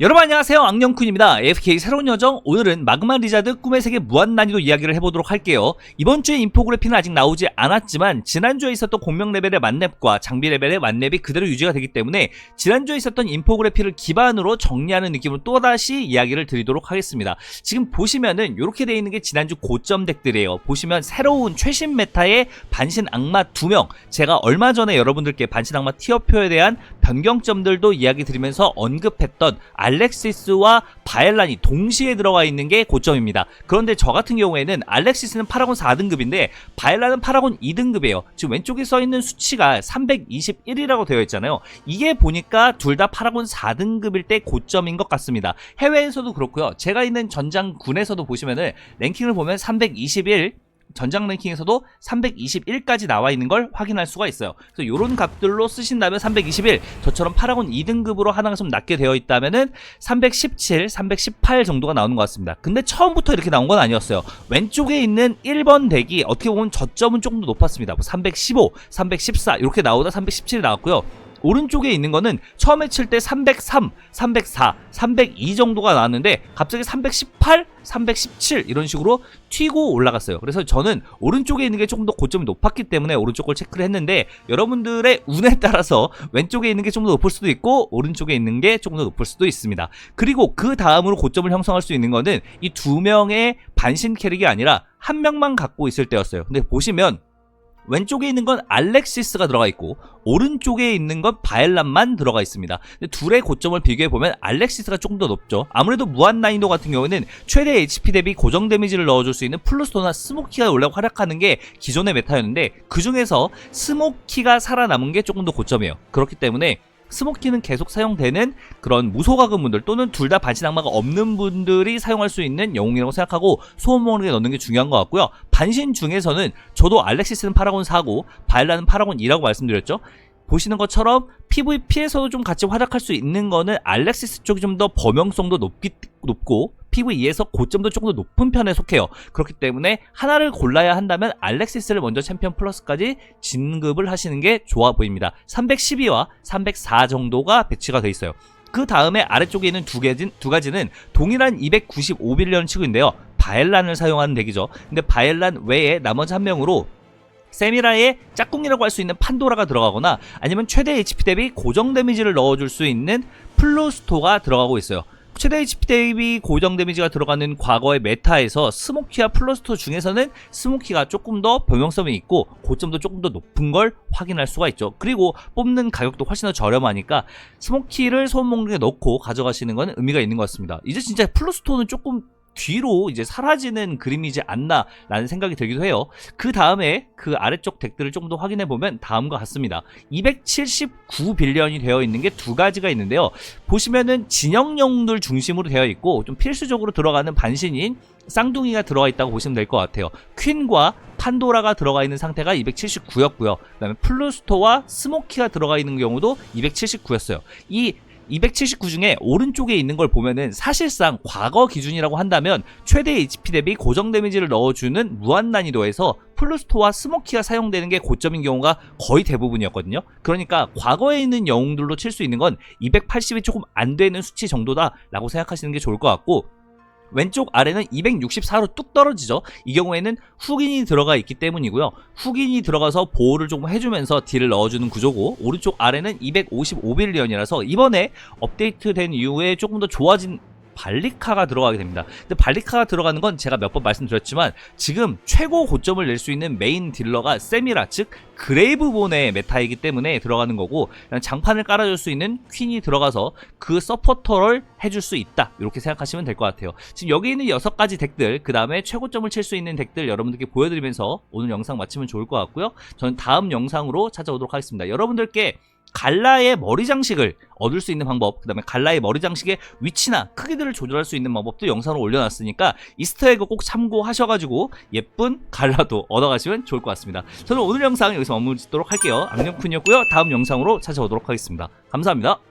여러분 안녕하세요. 악령쿤입니다. AFK 새로운 여정. 오늘은 마그마 리자드 꿈의 세계 무한난이도 이야기를 해보도록 할게요. 이번 주에 인포그래피는 아직 나오지 않았지만 지난주에 있었던 공명 레벨의 만렙과 장비 레벨의 만렙이 그대로 유지가 되기 때문에 지난주에 있었던 인포그래피를 기반으로 정리하는 느낌으로 또다시 이야기를 드리도록 하겠습니다. 지금 보시면은 이렇게 되어 있는 게 지난주 고점 덱들이에요. 보시면 새로운 최신 메타의 반신 악마 2명. 제가 얼마 전에 여러분들께 반신 악마 티어표에 대한 변경점들도 이야기 드리면서 언급했던 알렉시스와 바엘란이 동시에 들어가 있는 게 고점입니다. 그런데 저 같은 경우에는 알렉시스는 파라곤 4등급인데 바엘란은 파라곤 2등급이에요. 지금 왼쪽에 써 있는 수치가 321이라고 되어 있잖아요. 이게 보니까 둘 다 파라곤 4등급일 때 고점인 것 같습니다. 해외에서도 그렇고요. 제가 있는 전장군에서도 보시면은 랭킹을 보면 321 전장 랭킹에서도 321까지 나와 있는 걸 확인할 수가 있어요. 그래서 이런 값들로 쓰신다면 321, 저처럼 파라곤 2등급으로 하나가 좀 낮게 되어 있다면은 317, 318 정도가 나오는 것 같습니다. 근데 처음부터 이렇게 나온 건 아니었어요. 왼쪽에 있는 1번 덱이 어떻게 보면 저점은 조금 더 높았습니다. 뭐 315, 314 이렇게 나오다 317이 나왔고요. 오른쪽에 있는 거는 처음에 칠 때 303, 304, 302 정도가 나왔는데 갑자기 318, 317 이런 식으로 튀고 올라갔어요. 그래서 저는 오른쪽에 있는 게 조금 더 고점이 높았기 때문에 오른쪽을 체크를 했는데 여러분들의 운에 따라서 왼쪽에 있는 게 좀 더 높을 수도 있고 오른쪽에 있는 게 조금 더 높을 수도 있습니다. 그리고 그 다음으로 고점을 형성할 수 있는 거는 이 두 명의 반신 캐릭이 아니라 한 명만 갖고 있을 때였어요. 근데 보시면 왼쪽에 있는 건 알렉시스가 들어가 있고 오른쪽에 있는 건 바엘란만 들어가 있습니다. 둘의 고점을 비교해 보면 알렉시스가 조금 더 높죠. 아무래도 무한 난이도 같은 경우에는 최대 HP 대비 고정 데미지를 넣어줄 수 있는 플루스토나 스모키가 원래 활약하는 게 기존의 메타였는데 그 중에서 스모키가 살아남은 게 조금 더 고점이에요. 그렇기 때문에 스모키는 계속 사용되는 그런 무소가금 분들 또는 둘 다 반신 악마가 없는 분들이 사용할 수 있는 영웅이라고 생각하고 소원 모으게 넣는 게 중요한 것 같고요. 반신 중에서는 저도 알렉시스는 파라곤 4고 바일라는 파라곤 2라고 말씀드렸죠. 보시는 것처럼 PVP에서도 좀 같이 활약할 수 있는 거는 알렉시스 쪽이 좀 더 범용성도 높기, 높고 PVE에서 고점도 조금 더 높은 편에 속해요. 그렇기 때문에 하나를 골라야 한다면 알렉시스를 먼저 챔피언 플러스까지 진급을 하시는 게 좋아 보입니다. 312와 304 정도가 배치가 돼 있어요. 그 다음에 아래쪽에 있는 두, 개진, 두 가지는 동일한 295빌리언 치고인데요. 바엘란을 사용하는 덱이죠. 근데 바엘란 외에 나머지 한 명으로 세미라의 짝꿍이라고 할 수 있는 판도라가 들어가거나 아니면 최대 HP 대비 고정 데미지를 넣어줄 수 있는 플루스토가 들어가고 있어요. 최대 HP 대비 고정 데미지가 들어가는 과거의 메타에서 스모키와 플러스토 중에서는 스모키가 조금 더 범용성이 있고 고점도 조금 더 높은 걸 확인할 수가 있죠. 그리고 뽑는 가격도 훨씬 더 저렴하니까 스모키를 소음목록에 넣고 가져가시는 건 의미가 있는 것 같습니다. 이제 진짜 플러스토는 조금 뒤로 이제 사라지는 그림이지 않나라는 생각이 들기도 해요. 그 다음에 그 아래쪽 덱들을 조금 더 확인해 보면 다음과 같습니다. 279 빌리언이 되어 있는 게 두 가지가 있는데요. 보시면은 진영 영웅들 중심으로 되어 있고 좀 필수적으로 들어가는 반신인 쌍둥이가 들어가 있다고 보시면 될 것 같아요. 퀸과 판도라가 들어가 있는 상태가 279였고요. 그다음에 플루스토와 스모키가 들어가 있는 경우도 279였어요. 이 279 중에 오른쪽에 있는 걸 보면은 사실상 과거 기준이라고 한다면 최대 HP 대비 고정 데미지를 넣어주는 무한 난이도에서 플루스토와 스모키가 사용되는 게 고점인 경우가 거의 대부분이었거든요. 그러니까 과거에 있는 영웅들로 칠 수 있는 건 280이 조금 안 되는 수치 정도다라고 생각하시는 게 좋을 것 같고 왼쪽 아래는 264로 뚝 떨어지죠. 이 경우에는 훅인이 들어가 있기 때문이고요. 훅인이 들어가서 보호를 조금 해주면서 딜을 넣어주는 구조고 오른쪽 아래는 255빌리언이라서 이번에 업데이트된 이후에 조금 더 좋아진 발리카가 들어가게 됩니다. 근데 발리카가 들어가는 건 제가 몇 번 말씀드렸지만 지금 최고 고점을 낼 수 있는 메인 딜러가 세미라 즉 그레이브본의 메타이기 때문에 들어가는 거고 장판을 깔아줄 수 있는 퀸이 들어가서 그 서포터를 해줄 수 있다 이렇게 생각하시면 될 것 같아요. 지금 여기 있는 여섯 가지 덱들 그 다음에 최고점을 칠 수 있는 덱들 여러분들께 보여드리면서 오늘 영상 마치면 좋을 것 같고요. 저는 다음 영상으로 찾아오도록 하겠습니다. 여러분들께 갈라의 머리 장식을 얻을 수 있는 방법, 그 다음에 갈라의 머리 장식의 위치나 크기들을 조절할 수 있는 방법도 영상으로 올려놨으니까 이스터에그 꼭 참고하셔가지고 예쁜 갈라도 얻어가시면 좋을 것 같습니다. 저는 오늘 영상 여기서 마무리 짓도록 할게요. 악령쿤이었고요. 다음 영상으로 찾아오도록 하겠습니다. 감사합니다.